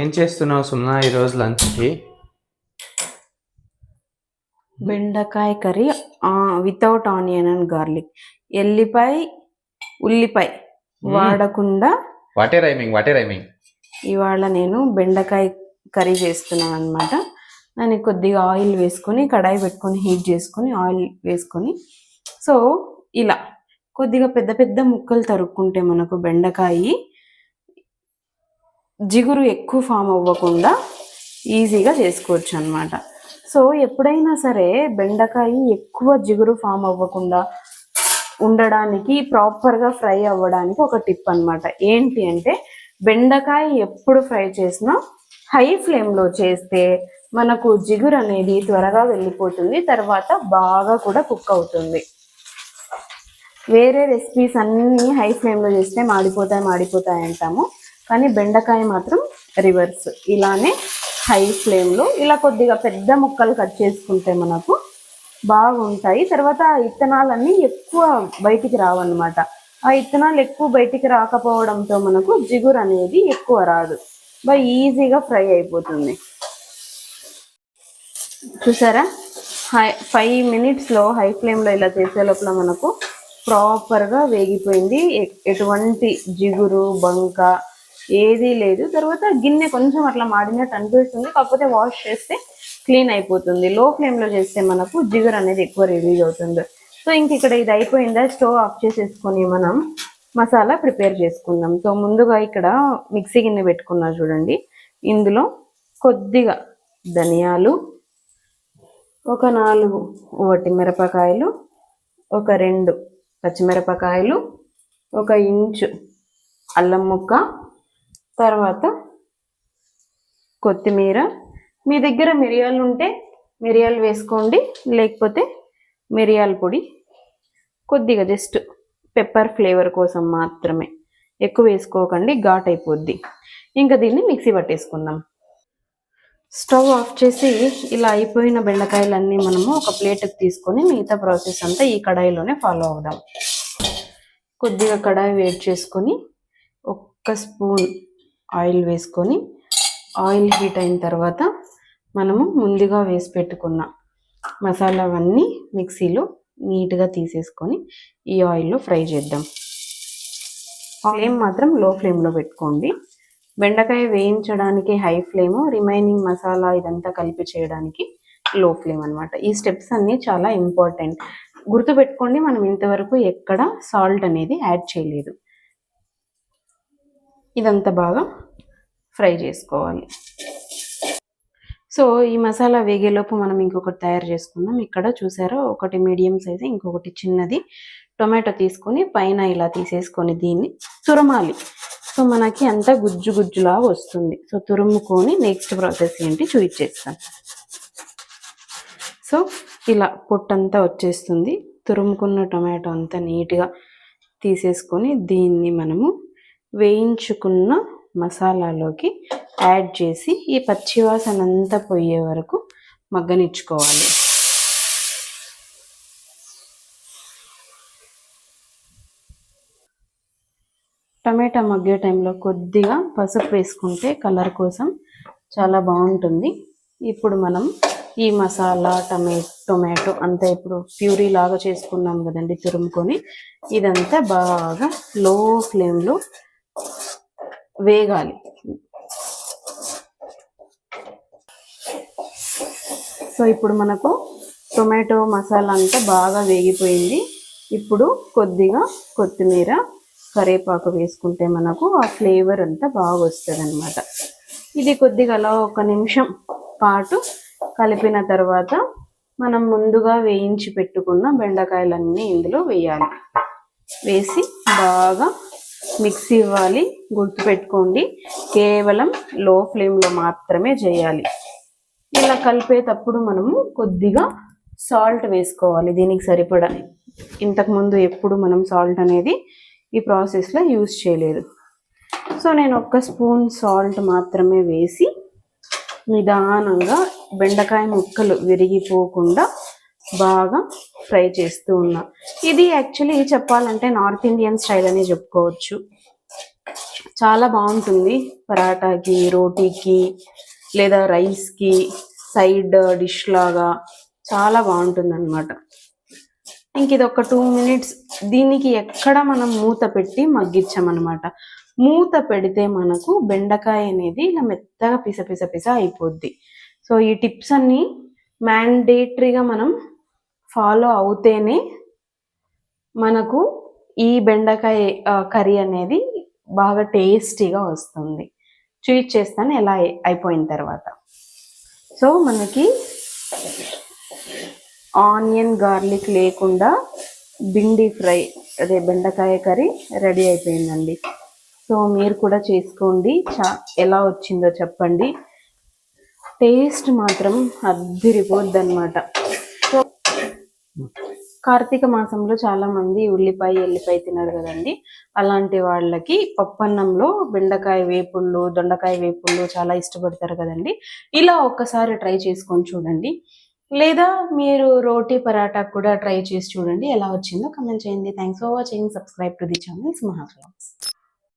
ఏం చేస్తున్నావు సుమా ఈరోజు లంచ్కి? బెండకాయ curry without onion and garlic ఎల్లిపాయ ఉల్లిపాయ వాడకుండా వాటే రైమింగ్ వాటే రైమింగ్. ఇవాళ నేను బెండకాయ కర్రీ చేస్తున్నాను అనమాట దానికి కొద్దిగా ఆయిల్ వేసుకొని కడాయి పెట్టుకొని హీట్ చేసుకొని ఆయిల్ వేసుకొని. సో ఇలా కొద్దిగా పెద్ద పెద్ద ముక్కలు తరుక్కుంటే మనకు బెండకాయ జిగురు ఎక్కువ ఫామ్ అవ్వకుండా ఈజీగా చేసుకోవచ్చు అనమాట సో ఎప్పుడైనా సరే బెండకాయ ఎక్కువ జిగురు ఫామ్ అవ్వకుండా ఉండడానికి ప్రాపర్గా ఫ్రై అవ్వడానికి ఒక టిప్ అన్నమాట. ఏంటి అంటే బెండకాయ ఎప్పుడు ఫ్రై చేసినా హై ఫ్లేమ్లో చేస్తే మనకు జిగురు అనేది త్వరగా వెళ్ళిపోతుంది తర్వాత బాగా కూడా కుక్ అవుతుంది. వేరే రెసిపీస్ అన్నీ హై ఫ్లేమ్లో చేస్తే మాడిపోతాయి మాడిపోతాయి అంటాము. కానీ బెండకాయ మాత్రం రివర్స్ ఇలానే హై ఫ్లేమ్లో ఇలా కొద్దిగా పెద్ద ముక్కలు కట్ చేసుకుంటే మనకు బాగుంటాయి. తర్వాత ఇత్తనాలన్నీ ఎక్కువ బయటికి రావన్నమాట. ఆ ఇత్తనాలు ఎక్కువ బయటికి రాకపోవడంతో మనకు జిగురు అనేది ఎక్కువ రాదు. బాగా ఈజీగా ఫ్రై అయిపోతుంది. చూసారా? హై ఫైవ్ మినిట్స్లో హై ఫ్లేమ్లో ఇలా చేసే లోపల మనకు ప్రాపర్గా వేగిపోయింది. ఎటువంటి జిగురు బంక ఏదీ లేదు. తర్వాత గిన్నె కొంచెం అట్లా మాడినట్టు అనిపిస్తుంది. కాకపోతే వాష్ చేస్తే క్లీన్ అయిపోతుంది. లో ఫ్లేమ్లో చేస్తే మనకు జిగర్ అనేది ఎక్కువ రిలీజ్ అవుతుంది. సో ఇంక ఇక్కడ ఇది అయిపోయిందా? స్టవ్ ఆఫ్ చేసేసుకొని మనం మసాలా ప్రిపేర్ చేసుకుందాం. సో ముందుగా ఇక్కడ మిక్సీ గిన్నె పెట్టుకున్నా చూడండి. ఇందులో కొద్దిగా ధనియాలు ఒక నాలుగు ఒకటి మిరపకాయలు ఒక రెండు పచ్చిమిరపకాయలు ఒక ఇంచు అల్లం ముక్క తర్వాత కొత్తిమీర. మీ దగ్గర మిరియాలు ఉంటే మిరియాలు వేసుకోండి లేకపోతే మిరియాల పొడి. కొద్దిగా జస్ట్ పెప్పర్ ఫ్లేవర్ కోసం మాత్రమే. ఎక్కువ వేసుకోకండి ఘాట్ అయిపోద్ది. ఇంకా దీన్ని మిక్సీ పట్టేసుకుందాం. స్టవ్ ఆఫ్ చేసి ఇలా అయిపోయిన బెండకాయలన్నీ మనము ఒక ప్లేట్కి తీసుకొని మిగతా ప్రాసెస్ అంతా ఈ కడాయిలోనే ఫాలో అవుదాం. కొద్దిగా కడాయి వేడి చేసుకొని ఒక్క స్పూన్ ఆయిల్ వేసుకొని ఆయిల్ హీట్ అయిన తర్వాత మనము ముందుగా వేసి పెట్టుకున్న మసాలావన్నీ మిక్సీలో నీట్గా తీసేసుకొని ఈ ఆయిల్లో ఫ్రై చేద్దాం. ఫ్లేమ్ మాత్రం లో ఫ్లేమ్లో పెట్టుకోండి. బెండకాయ వేయించడానికి హై ఫ్లేమ్ రిమైనింగ్ మసాలా ఇదంతా కలిపి చేయడానికి లో ఫ్లేమ్ అనమాట ఈ స్టెప్స్ అన్నీ చాలా ఇంపార్టెంట్. గుర్తుపెట్టుకోండి మనం ఇంతవరకు ఎక్కడ సాల్ట్ అనేది యాడ్ చేయలేదు. ఇదంతా బాగా ఫ్రై చేసుకోవాలి. సో ఈ మసాలా వేగేలోపు మనం ఇంకొకటి తయారు చేసుకుందాం. ఇక్కడ చూసారో? ఒకటి మీడియం సైజు ఇంకొకటి చిన్నది. టొమాటో తీసుకొని పైన ఇలా తీసేసుకొని దీన్ని తురమాలి. సో మనకి అంతా గుజ్జు గుజ్జులా వస్తుంది. సో తురుముకొని నెక్స్ట్ ప్రాసెస్ ఏంటి? చూపించేస్తాను సో ఇలా పొట్టంతా వచ్చేస్తుంది. తురుముకున్న టొమాటో అంతా నీట్గా తీసేసుకొని దీన్ని మనము వేయించుకున్న మసాలాలోకి యాడ్ చేసి ఈ పచ్చివాసన అంతా పోయే వరకు మగ్గనిచ్చుకోవాలి. టమాటా మగ్గే టైంలో కొద్దిగా పసుపు వేసుకుంటే కలర్ కోసం చాలా బాగుంటుంది. ఇప్పుడు మనం ఈ మసాలా టమే టొమాటో అంతా ఇప్పుడు ప్యూరీ లాగా చేసుకున్నాం కదండి తురుముకొని ఇదంతా బాగా లో ఫ్లేమ్లో వేగాలి. సో ఇప్పుడు మనకు టొమాటో మసాలా అంతా బాగా వేగిపోయింది. ఇప్పుడు కొద్దిగా కొత్తిమీర కరివేపాకు వేసుకుంటే మనకు ఆ ఫ్లేవర్ అంతా బాగా వస్తుంది అనమాట ఇది కొద్దిగా అలా ఒక నిమిషం పాటు కలిపిన తర్వాత మనం ముందుగా వేయించి పెట్టుకున్న బెండకాయలన్నీ ఇందులో వేయాలి. వేసి బాగా మిక్సీ ఇవ్వాలి గుర్తుపెట్టుకోండి. కేవలం లో ఫ్లేమ్లో మాత్రమే చేయాలి. ఇలా కలిపేటప్పుడు మనము కొద్దిగా సాల్ట్ వేసుకోవాలి. దీనికి సరిపడా ఇంతకుముందు ఎప్పుడు మనం సాల్ట్ అనేది ఈ ప్రాసెస్లో యూస్ చేయలేదు. సో నేను ఒక్క స్పూన్ సాల్ట్ మాత్రమే వేసి నిదానంగా బెండకాయ ముక్కలు విరిగిపోకుండా బాగా ఫ్రై చేస్తూ ఉన్నా. ఇది యాక్చువల్లీ చెప్పాలంటే నార్త్ ఇండియన్ స్టైల్ అని చెప్పుకోవచ్చు. చాలా బాగుంటుంది. పరాటాకి రోటీకి లేదా రైస్కి సైడ్ డిష్ లాగా చాలా బాగుంటుంది అనమాట ఇంక ఇది ఒక టూ మినిట్స్. దీనికి ఎక్కడ మనం మూత పెట్టి మగ్గించామన్నమాట. మూత పెడితే మనకు బెండకాయ అనేది ఇలా మెత్తగా పిస పిస పిస అయిపోద్ది. సో ఈ టిప్స్ అన్ని మ్యాండేటరీగా మనం ఫాలో అవుతేనే మనకు ఈ బెండకాయ కర్రీ అనేది బాగా టేస్టీగా వస్తుంది. చూస్ చేస్తాను ఎలా అయిపోయిన తర్వాత. సో మనకి ఆనియన్ గార్లిక్ లేకుండా బిండి ఫ్రై అదే బెండకాయ కర్రీ రెడీ అయిపోయిందండి. సో మీరు కూడా చేసుకోండి. చా ఎలా వచ్చిందో చెప్పండి. టేస్ట్ మాత్రం అద్దిరిపోద్ది అనమాట సో కార్తీక మాసంలో చాలా మంది ఉల్లిపాయ ఎల్లిపాయ తినరు కదండి. అలాంటి వాళ్ళకి పప్పన్నంలో బెండకాయ వేపుళ్ళు దొండకాయ వేపుళ్ళు చాలా ఇష్టపడతారు కదండి. ఇలా ఒక్కసారి ట్రై చేసుకొని చూడండి. లేదా మీరు రోటీ పరాటా కూడా ట్రై చేసి చూడండి. ఎలా వచ్చిందో కమెంట్ చేయండి. Thanks for watching subscribe to the channel మహాఫ్లాగ్స్